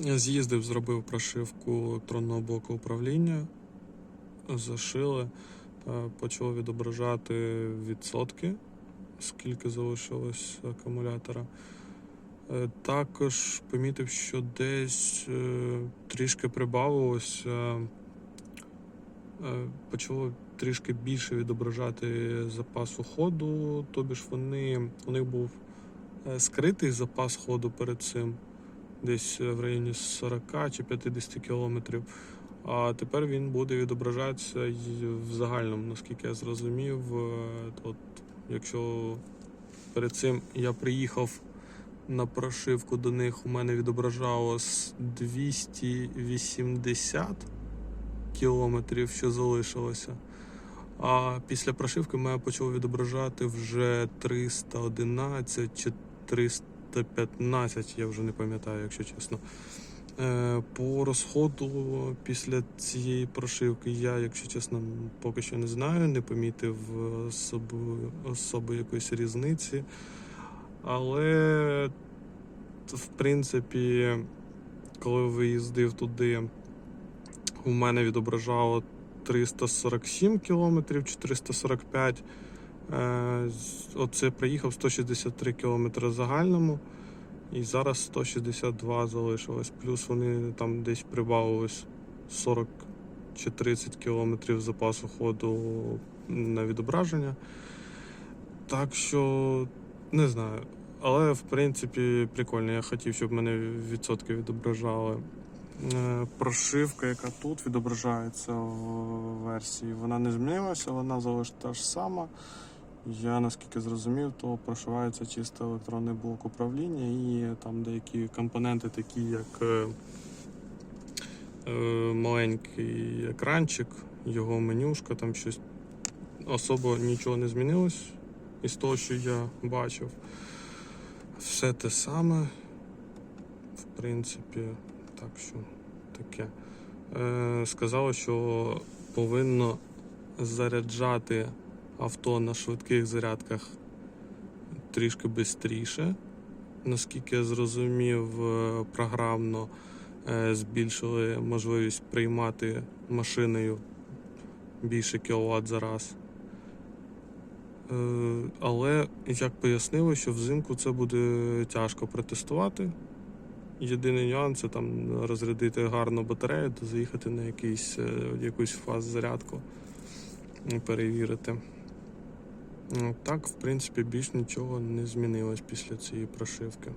З'їздив, зробив прошивку електронного блоку управління, зашили, почало відображати відсотки, скільки залишилось акумулятора. Е, Також помітив, що десь е, трішки прибавилося, е, почало трішки більше відображати запасу ходу, тобі ж вони, у них був скритий запас ходу перед цим, десь в районі 40 чи 50 кілометрів. А тепер він буде відображатися в загальному, наскільки я зрозумів. Е, От, якщо перед цим я приїхав на прошивку до них, у мене відображалось 280 кілометрів, що залишилося. А після прошивки мене почало відображати вже 311 чи 315, я вже не пам'ятаю, якщо чесно. Е, По розходу після цієї прошивки я, якщо чесно, поки що не знаю, не помітив особи, якоїсь різниці. Але, в принципі, коли виїздив туди, у мене відображало 347 кілометрів, 445. Е, з- Оце приїхав 163 кілометри загальному. І зараз 162 залишилось. Плюс вони там десь прибавилось 40 чи 30 кілометрів запасу ходу на відображення. Так що не знаю. Але в принципі прикольно. Я хотів, щоб мене відсотки відображали. Е, Прошивка, яка тут відображається в версії, вона не змінилася, вона залишиться та ж сама. Я наскільки зрозумів, то прошивається чисто електронний блок управління і там деякі компоненти, такі як е, е, маленький екранчик, його менюшка, там щось особо нічого не змінилось із того, що я бачив. Все те саме, в принципі, так що таке. Е, сказали, що повинно заряджати авто на швидких зарядках трішки швидше. Наскільки я зрозумів, е, програмно е, збільшили можливість приймати машиною більше кіловат за раз. Е, Але як пояснили, що взимку це буде тяжко протестувати. Єдиний нюанс це там розрядити гарну батарею, то заїхати на якийсь, якусь фаз зарядку і перевірити. Ну, Так, в принципі, більш нічого не змінилось після цієї прошивки.